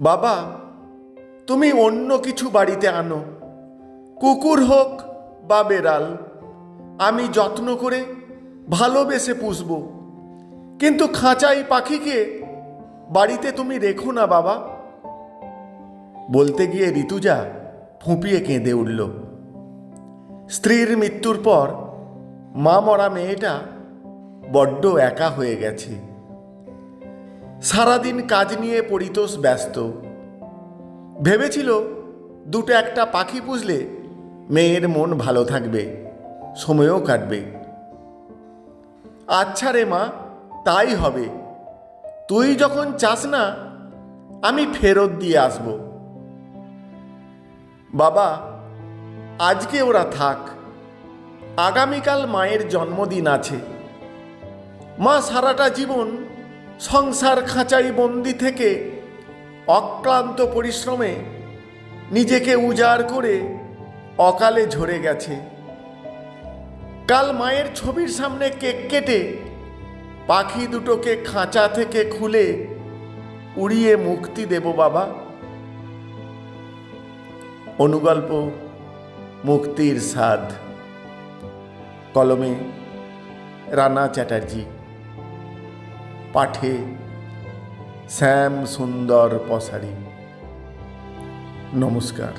বাবা, তুমি অন্য কিছু বাড়িতে আনো। কুকুর হোক বা বেড়াল, আমি যত্ন করে ভালোবেসে পুষব। কিন্তু খাঁচাই পাখিকে বাড়িতে তুমি রেখো না বাবা। বলতে গিয়ে ঋতুজা ফুঁপিয়ে কেঁদে উঠল। স্ত্রীর মৃত্যুর পর মা মরা মেয়েটা বড্ড একা হয়ে গেছে। সারাদিন কাজ নিয়ে পরিতোষ ব্যস্ত। ভেবেছিল দুটো একটা পাখি পুষলে মেয়ের মন ভালো থাকবে, সময়ও কাটবে। আচ্ছা রে মা, তাই হবে। তুই যখন চাস না, আমি ফেরত দিয়ে আসব। বাবা, আজকে ওরা থাক। আগামীকাল মায়ের জন্মদিন আছে। মা সারাটা জীবন সংসার খাঁচাই বন্দি থেকে অক্লান্ত পরিশ্রমে নিজেকে উজাড় করে অকালে ঝরে গেছে। কাল মায়ের ছবির সামনে কেক কেটে পাখি দুটোকে খাঁচা থেকে খুলে উড়িয়ে মুক্তি দেব বাবা। অনুগল্প, মুক্তির স্বাদ। কলমে রানা চ্যাটার্জি। পাঠে শ্যাম সুন্দর পশারি নমস্কার।